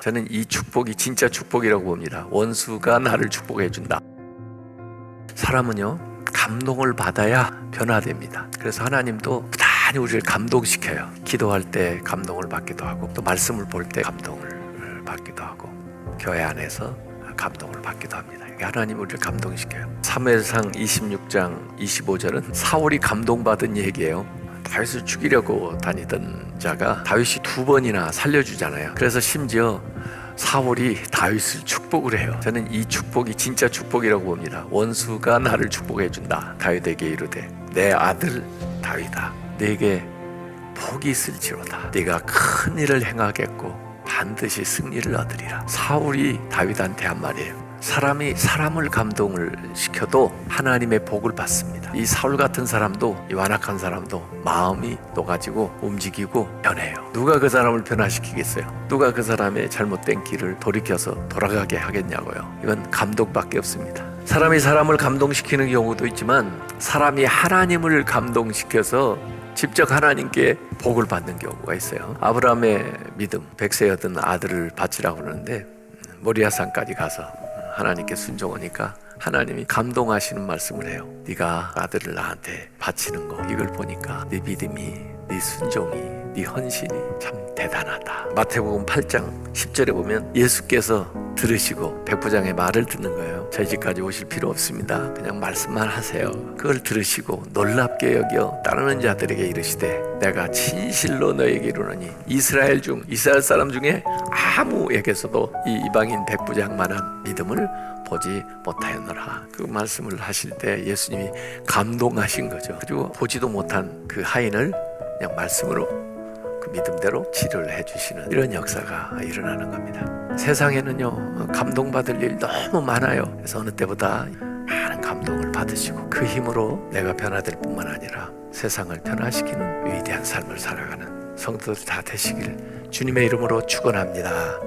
저는 이 축복이 진짜 축복이라고 봅니다. 원수가 나를 축복해 준다. 사람은요 감동을 받아야 변화됩니다. 그래서 하나님도 부단히 우리를 감동시켜요. 기도할 때 감동을 받기도 하고 또 말씀을 볼 때 감동을 받기도 하고 교회 안에서 감동을 받기도 합니다. 하나님 우리를 감동시켜요. 3회상 26장 25절은 사울이 감동받은 얘기예요. 다윗을 죽이려고 다니던 자가 다윗이 두 번이나 살려주잖아요. 그래서 심지어 사울이 다윗을 축복을 해요. 저는 이 축복이 진짜 축복이라고 봅니다. 원수가 나를 축복해 준다. 다윗에게 이르되 내 아들 다윗아 내게 복이 있을지로다. 네가 큰 일을 행하겠고 반드시 승리를 얻으리라. 사울이 다윗한테 한 말이에요. 사람이 사람을 감동을 시켜도 하나님의 복을 받습니다. 이 사울 같은 사람도 이 완악한 사람도 마음이 녹아지고 움직이고 변해요. 누가 그 사람을 변화시키겠어요? 누가 그 사람의 잘못된 길을 돌이켜서 돌아가게 하겠냐고요. 이건 감동밖에 없습니다. 사람이 사람을 감동시키는 경우도 있지만 사람이 하나님을 감동시켜서 직접 하나님께 복을 받는 경우가 있어요. 아브라함의 믿음, 백세 얻은 아들을 바치라고 그러는데 모리아산까지 가서 하나님께 순종하니까 하나님이 감동하시는 말씀을 해요. 네가 아들을 나한테 바치는 거 이걸 보니까 네 믿음이, 네 순종이, 네 헌신이 참 대단하다. 마태복음 8장 10절에 보면 예수께서 들으시고 백부장의 말을 듣는 거예요. 저희 집까지 오실 필요 없습니다. 그냥 말씀만 하세요. 그걸 들으시고 놀랍게 여겨 따르는 자들에게 이르시되 내가 진실로 너에게 이르노니 이스라엘 중 이스라엘 사람 중에 아무에게서도 이 이방인 백부장만한 믿음을 보지 못하였노라. 그 말씀을 하실 때 예수님이 감동하신 거죠. 그리고 보지도 못한 그 하인을 그냥 말씀으로 그 믿음대로 치료를 해주시는 이런 역사가 일어나는 겁니다. 세상에는요 감동받을 일 너무 많아요. 그래서 어느 때보다 많은 감동을 받으시고 그 힘으로 내가 변화될 뿐만 아니라 세상을 변화시키는 위대한 삶을 살아가는 성도들 다 되시길 주님의 이름으로 축원합니다.